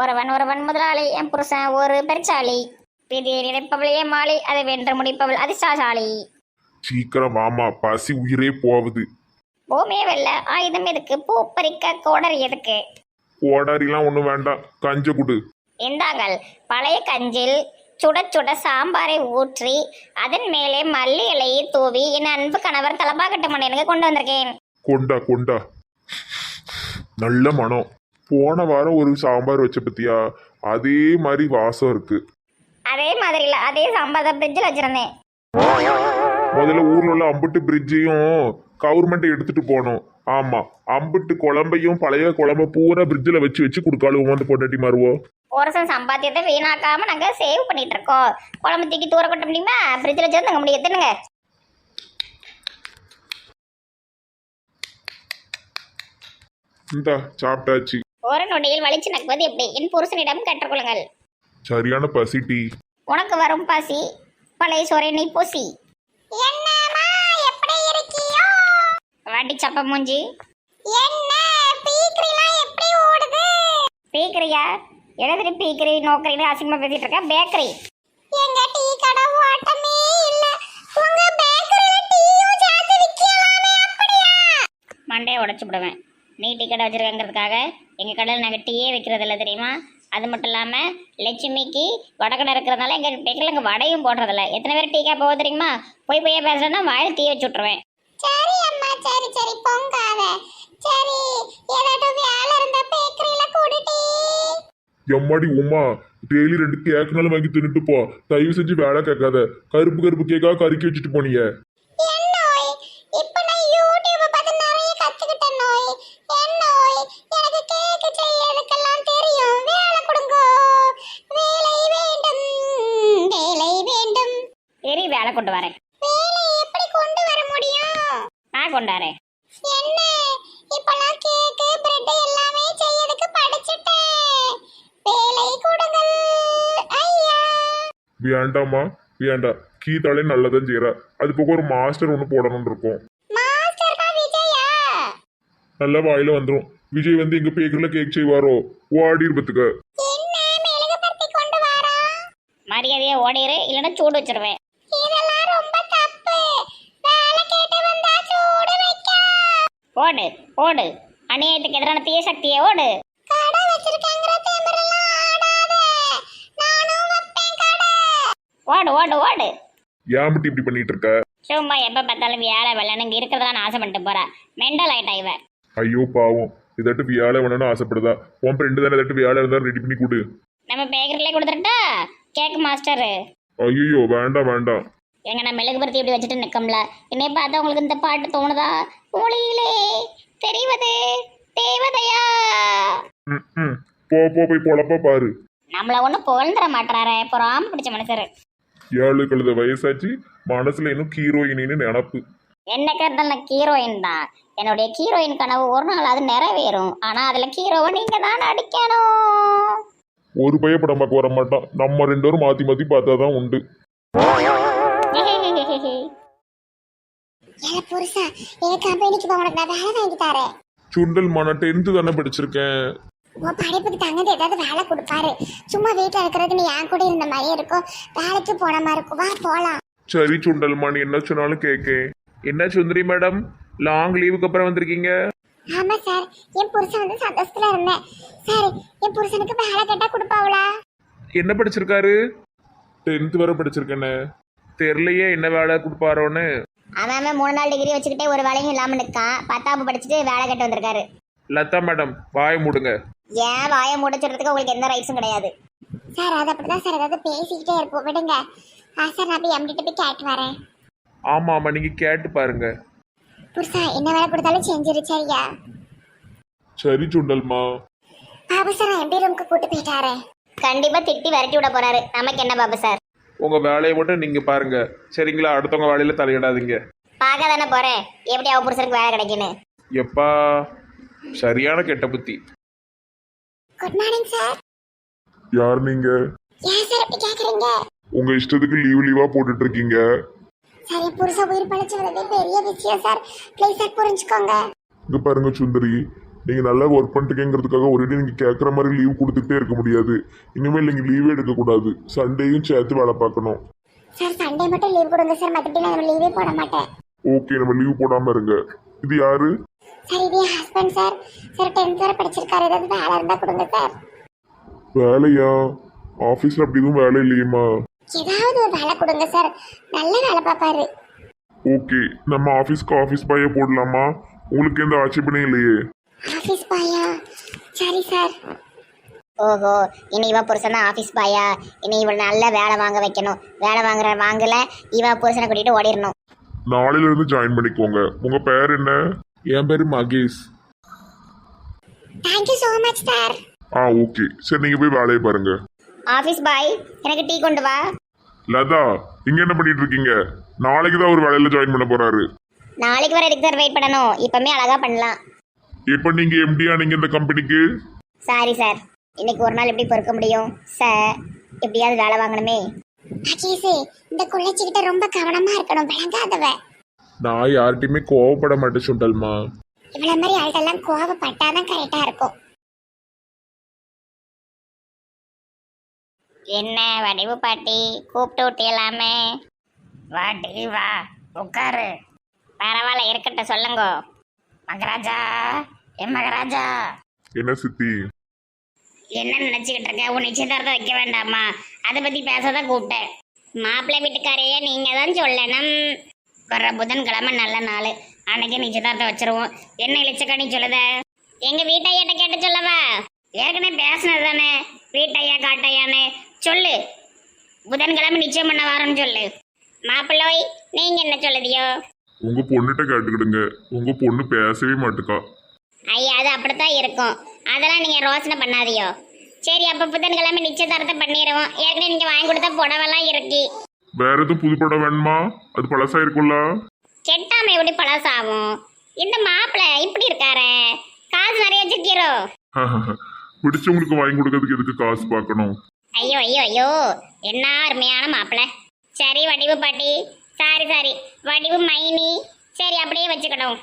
ஒருவன் ஒருவன் முதலாளி என் புருஷன் ஒரு பெருச்சாளி. விதியை நினைப்பவளையே மாளி அதை வென்று முடிப்பவள் அதிர்ஷ்டசாலி சீக்கிரம் வாமா பசி உயிரே போகுது. பூமியை வெல்ல ஆயுதம் எதுக்கு? பூ பறிக்க கோடரி எதுக்கு? கோடாரிலாம் ஒன்றும் வேண்டாம் கஞ்ச குடு. இந்தாங்கள் பழைய கஞ்சில் சுட சுட சாம்பாரை ஊற்றி அதன் மேலே மல்லி இலையை தூவி என் அன்பு கணவர் தலப்பாக்கட்டு மண்ணினுக்கு கொண்டு வந்திருக்கேன். கொண்டா கொண்டா. நல்ல மனம். போன வாரம் ஒரு சாம்பார் வச்ச பத்தியா? அதே மாதிரி வாசம் இருக்கு. அதே மாதிரி இல்லை அதே சாம்பார் தான் ஃப்ரிட்ஜில் வச்சிருந்தேன். முதல்ல ஊர்ல உள்ள அம்புட்டு பிரிட்ஜையும் கவர்மெண்ட் எடுத்துட்டு போனோம். ஆமா அம்புட்டு குழம்பையும் பழைய குழம்ப பூரா பிரிட்ஜில் வச்சு வச்சு கொடுக்காலும் வந்து பொண்டாட்டி மாறுவோம் வருஷம் சம்பாத்தியத்தை வீணாக்காம நாங்கள் சேவ் பண்ணிட்டு இருக்கோம். குழம்பு தூக்கி தூர கொட்ட முடியுமா? ஃப்ரிட்ஜில் வச்சு தங்க முடியும். எத்தனுங்க. இந்தா சாப்பிட்டாச்சு. ஒரு நொடியில் வலிச்சு நக்குவது எப்படி? என் புருஷனிடம் கற்றுக்கொள்ளுங்கள். சரியான பசி டீ. உனக்கு வரும் பசி பழைய சோரை நீ பூசி. என்னம்மா எப்படி இருக்கியோ? வாட்டி சப்ப மூஞ்சி. என்ன பீக்கரிலாம் எப்படி ஓடுது? பீக்கரியா? எழுதுரி பீக்கரி நோக்கரின்னு அசிங்கமா பேசிட்டு இருக்க? பேக்கரி. எங்க டீ கடை ஓட்டமே இல்ல. உங்க பேக்கரியில டீயும் சேர்த்து விக்கலாமே அப்படியா? மண்டையை உடைச்சு விடுவேன். நீ டீ கடை வச்சிருக்கங்கிறதுக்காக எங்க கடையில் நாங்கள் டீயே வைக்கிறது இல்லை தெரியுமா? அது மட்டும் இல்லாமல் லட்சுமிக்கு வடகடை இருக்கிறதுனால எங்கள் பேக்கரில் எங்கள் வடையும் போடுறதில்ல எத்தனை பேர் டீ கேப்ப போக தெரியுமா? போய் போய் பேசுறேன்னா வாயில் தீ வச்சு விட்ருவேன் சரி அம்மா சரி சரி பொங்காத. சரி ஏதாட்டும் வேலை இருந்தா பேக்கரியில கூடிட்டே எம்மாடி உமா டெய்லி ரெண்டு கேக்குனாலும் வாங்கி தின்னுட்டு போ. தயவு செஞ்சு வேலை கேட்காத. கருப்பு கருப்பு கேக்கா கருக்கி வச்சுட்டு போனீங்க. கொண்டு வரேன். எப்படி கொண்டு வர முடியும்? நான் கொண்டு வரேன். என்ன? இப்பெல்லாம் கேக்கு பிரெட் எல்லாமே செய்யறதுக்கு படிச்சிட்டேன். வேலை கொடுங்கள். ஐயா. வேண்டாமா வேண்டாம். கீதாலே நல்லதான் செய்யறா அது போக ஒரு மாஸ்டர் ஒன்று போடணும்னு இருக்கும். நல்லா வாயில வந்துடும் விஜய் வந்து எங்க பேக்கரில் கேக் செய்வாரோ? ஓடி வாரா? மரியாதையா ஓடிரு இல்லைன்னா சூடு வச்சிருவேன் இதெல்லாம் ரொம்ப தப்பு வேலை கேட்டு வந்தா சூடு வைக்க ஓடு ஓடு. அநியாயத்துக்கு எதிரான தீய சக்தியை ஓடு. ஓடு ஓடு ஓடு. ஏன் மட்டும் இப்படி பண்ணிட்டு இருக்க? சும்மா எப்ப பார்த்தாலும் வேலை வெள்ளன்னு இங்க இருக்கிறதா ஆசைப்பட்டு போறா மெண்டல் ஆயிட்டா இவ. ஐயோ பாவம். இதட்டு வியாழ வேணும்னு ஆசைப்படுதா? உன் ஃப்ரெண்டு தானே இதட்டு வியாழ இருந்தா ரெடி பண்ணி கொடு. நம்ம பேக்கரிலே கொடுத்துட்டா கேக் மாஸ்டர் ஐயோ வேண்டாம் வேண்டாம். எங்க நான் மெழுகுபடுத்தி இப்படி வச்சுட்டு நிக்கம்ல? என்னை பார்த்தா உங்களுக்கு இந்த பாட்டு தோணுதா? ஒளியிலே தெரிவது தேவதையா? ம், ம். போ போ போய் பொழப்பா பாரு. நம்மள ஒன்றும் புகழ்ந்துட மாட்டாரே பொறாம பிடிச்ச மனுஷரு. ஏழு கழுத வயசாச்சு. மனசுல இன்னும் ஹீரோயினின்னு நினப்பு. என்ன கருத்தால் நான் ஹீரோயின் தான். என்னுடைய ஹீரோயின் கனவு ஒரு நாள் அது நிறைவேறும். ஆனா அதுல ஹீரோவை நீங்க தான் நடிக்கணும். ஒரு பைய படம் பார்க்க வர மாட்டான். நம்ம ரெண்டு பேரும் மாத்தி மாத்தி பார்த்தாதான் உண்டு. ஏ புருஷா என் கம்பெனிக்கு உனக்கு நான் வேலை வாங்கி தரேன். சுண்டல் மன டென்த்து தானே படிச்சிருக்கேன். உன் படிப்புக்கு தகுந்த ஏதாவது வேலை கொடுப்பாரு. சும்மா வீட்டில் இருக்கிறது நீ என் கூட இருந்த மாதிரி இருக்கும். வேலைக்கு போன மாதிரி இருக்கும். வா போலாம். சரி சுண்டல்மா நீ என்ன சொன்னாலும் கேட்கேன். என்ன சுந்தரி மேடம்? லாங் லீவுக்கு அப்புறம் வந்திருக்கீங்க? ஆமா சார் என் புருஷன் வந்து சந்தோஷத்துல இருந்தேன். சார் என் புருஷனுக்கு வேலை கேட்டா கொடுப்பாவளா? என்ன படிச்சிருக்காரு? டென்த் வரை படிச்சிருக்கேன்னு தெரியலையே என்ன வேலை கொடுப்பாரோன்னு. அவன் மூணு நாள் டிகிரி வச்சுக்கிட்டே ஒரு வேலையும் இல்லாம நிற்கான் பத்தாப்பு படிச்சுட்டு வேலை கேட்டு வந்திருக்காரு. லதா மேடம் வாய் மூடுங்க. ஏன் வாயை முடிச்சிடுறதுக்கு உங்களுக்கு எந்த ரைட்ஸும் கிடையாது. சார் அது அப்படிதான் சார். ஏதாவது பேசிக்கிட்டே இருப்போம். விடுங்க. ஆ சார் நான் போய் எம்டிட்டு போய் கேட்டு வரேன். ஆமா ஆமா. நீங்க கேட்டு பாருங்க. புருஷா என்ன வேலை கொடுத்தாலும் செஞ்சிரு சரியா? சரி சுண்டல்மா. பாபு சார் எம்டி ரூமுக்கு கூட்டு போயிட்டாரு. கண்டிப்பா திட்டி விரட்டி விட போறாரு. நமக்கு என்ன பாபு சார்? உங்க வேலையை மட்டும் நீங்க பாருங்க. சரிங்களா? அடுத்தவங்க வேலையில தலையிடாதீங்க. பார்க்க தானே போறேன். எப்படி அவ புருஷனுக்கு வேலை கிடைக்குன்னு? எப்பா சரியான கெட்ட புத்தி. குட் மார்னிங் சார் யார் நீங்க? ஏன் சார் இப்படி கேக்குறீங்க? உங்க இஷ்டத்துக்கு லீவ் லீவா போட்டுட்டு இருக்கீங்க சார் என் புருஷன் உயிர் பழிச்சு பெரிய விஷயம் சார் ப்ளீஸ் சார் புரிஞ்சுக்கோங்க. இங்க பாருங்க சுந்தரி. நீங்க நல்லா ஒர்க் பண்ணிட்டுங்கிறதுக்காக ஒரே நீங்க கேட்குற மாதிரி லீவ் கொடுத்துட்டே இருக்க முடியாது. இனிமேல் நீங்க லீவே எடுக்கக்கூடாது சண்டேயும் சேர்த்து வேலை பார்க்கணும். சார் சண்டே மட்டும் லீவ் கொடுங்க சார். மற்றபடி நான் லீவே போட மாட்டேன். ஓகே நம்ம லீவ் போடாம இருங்க. இது யாரு? சார் இது என் ஹஸ்பண்ட் சார். சார் டென்த் வரை படிச்சிருக்காரு. ஏதாவது வேலை இருந்தால் கொடுங்க சார். வேலையா? ஆஃபீஸில் அப்படி எதுவும் வேலை இல்லையேம்மா. ஏதாவது ஒரு வேலை கொடுங்க சார். நல்ல வேலை பார்ப்பாரு. ஓகே நம்ம ஆஃபீஸ்க்கு ஆஃபீஸ் பாயை போடலாமா? உங்களுக்கு எந்த ஆட்சேபனையும் இல்லையே. ஆஃபீஸ் பாயா. சரி சார். ஓஹோ இனி இவ புருஷன் தான் ஆஃபீஸ் பாயா. இனி இவள் நல்ல வேலை வாங்க வைக்கணும். வேலை வாங்குற வாங்கல இவ புருஷனை கூட்டிட்டு ஓடிடணும். நாளையில இருந்து ஜாயின் பண்ணிக்கோங்க. உங்க பேர் என்ன? என் பேர் Mahesh. Thank you so much sir ah okay சரி நீங்க போய் வேலையை பாருங்க. ஆஃபீஸ் பாய் எனக்கு டீ கொண்டு வா. லதா இங்க என்ன பண்ணிட்டு இருக்கீங்க? நாளைக்கு தான் ஒரு வேலையில ஜாயின் பண்ண போறாரு. நாளைக்கு வர எதுக்கு சார் வெயிட் பண்ணணும்? இப்பவுமே அழகா பண்ணலாம். இப்போ நீங்க எம்டியா நீங்க இந்த கம்பெனிக்கு? சாரி சார் இன்னைக்கு ஒரு நாள் எப்படி பொறுக்க முடியும்? சார் எப்படியாவது வேலை வாங்கணுமே? அஜீஸு இந்த குள்ளச்சிக்கிட்ட ரொம்ப கவனமா இருக்கணும் விளங்காதவ நான் யார்கிட்டயுமே கோவப்பட மாட்டேன் சுண்டல்மா. இவ்வளவு மாதிரி ஆள்கிட்டெல்லாம் கோவப்பட்டாதான் கரெக்டா இருக்கும். என்ன வடிவு பாட்டி? கூப்பிட்டு விட்டியலாமே வாட்டி வா. உட்காரு. பரவாயில்ல இருக்கட்டும் சொல்லுங்க. மகராஜா. என் மகராஜா. என்ன சித்தி? என்ன நினைச்சுக்கிட்டு இருக்க? உன் நிச்சயதார்த்தம் வைக்க வேண்டாமா அதை பத்தி பேசதான் கூப்பிட்டேன். மாப்பிள்ளை வீட்டுக்காரையே நீங்க தான் சொல்லணும். வர்ற புதன்கிழமை நல்ல நாள். அன்னைக்கு நிச்சயதார்த்தம் வச்சிருவோம். என்ன இளிச்சக்கா நீ சொல்லுத? எங்க வீட்டையாட்ட கேட்டு சொல்லவா? ஏற்கனவே பேசினது தானே. வீட்டையா காட்டையான்னு. சொல்லு. புதன்கிழமை நிச்சயம் பண்ண வாரம்னு சொல்லு. மாப்பிள்ளோய் நீங்க என்ன சொல்லுதியோ? உங்க பொண்ணுகிட்ட கேட்டுக்கிடுங்க. உங்க பொண்ணு பேசவே மாட்டுக்கா. ஐயா அது அப்படித்தான் இருக்கும். அதெல்லாம் நீங்க ரோசனை பண்ணாதியோ. சரி அப்ப புதன்கிழமை நிச்சயதார்த்தத்தை பண்ணிடுவோம். ஏற்கனவே நீங்க வாங்கி கொடுத்த புடவெல்லாம் இருக்கு. வேற எதுவும் புது படம் வேணுமா? அது பழசா இருக்கும்ல. கெட்டாம எப்படி பழசாகும்? இந்த மாப்பிள்ளை இப்படி இருக்காரே. காசு நிறைய வச்சிருக்கீரோ? பிடிச்சவங்களுக்கு வாங்கி கொடுக்கறதுக்கு எதுக்கு காசு பார்க்கணும்? ஐயோ ஐயோ ஐயோ. என்ன அருமையான மாப்பிள்ளை சரி வடிவு பாட்டி. Sorry sorry. வடிவு மைனி. சரி அப்படியே வச்சுக்கணும்.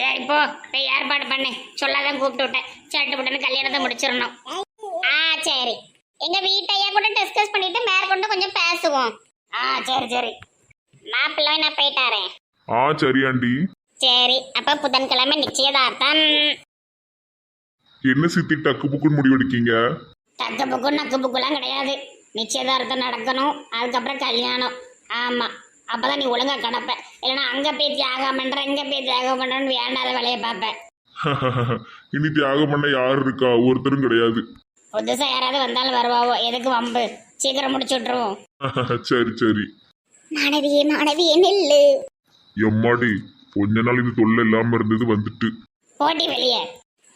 சரி போ போய் ஏற்பாடு பண்ணு. சொல்லாதான் கூப்பிட்டு விட்டேன். சட்டு புட்டுன்னு கல்யாணத்தை முடிச்சிடணும். ஆ சரி. எங்க வீட்டையா கூட டிஸ்கஸ் பண்ணிட்டு மேற்கொண்டு கொஞ்சம் பேசுவோம். ஆ சரி சரி. மாப்பிள்ளை நான் போயிட்டாரேன் ஆ சரி ஆண்டி. சரி அப்ப புதன்கிழமை நிச்சயதார்த்தம். என்ன சித்தி டக்கு புக்குன்னு முடிவெடுக்கீங்க தக்க புக்கு நக்கு புக்குலாம் கிடையாது. நிச்சயதார்த்தம் நடக்கணும். அதுக்கப்புறம் கல்யாணம். ஆமா. அப்பதான் நீ ஒழுங்கா கிடப்ப. இல்லைன்னா அங்க போய் தியாகம் பண்ற இங்க போய் தியாகம் பண்றேன்னு வேண்டாத வேலையை பார்ப்ப. இனி தியாகம் பண்ண யார் இருக்கா? ஒருத்தரும் கிடையாது. புதுசா யாராவது வந்தாலும் வருவாவோ? எதுக்கு வம்பு? சீக்கிரம் முடிச்சு விட்டுருவோம். சரி சரி. மாணவியே மாணவியே நெல்லு. எம்மாடி கொஞ்ச நாள் இது தொல்லை இல்லாம இருந்தது வந்துட்டு. போட்டி வெளியே.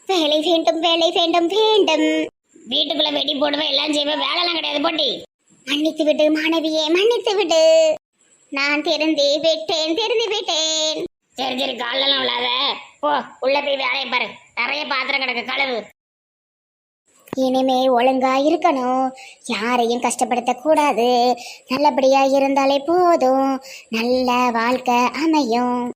வேலை வேண்டும் வேலை வேண்டும் வேண்டும். வீட்டுக்குள்ள வெடி போடுவேன் எல்லாம் செய்வேன். வேலைலாம் கிடையாது போட்டி. மன்னித்து விடு மாணவியே மன்னித்து விடு. நான் திறந்து விட்டேன் திறந்து விட்டேன். சரி சரி காலெல்லாம் விழாத. போ உள்ள போய் வேலையை பாரு. நிறைய பாத்திரம் கிடக்கு கழுவு. இனிமே ஒழுங்கா இருக்கணும். யாரையும் கஷ்டப்படுத்த கூடாது நல்லபடியா இருந்தாலே போதும். நல்ல வாழ்க்கை அமையும்.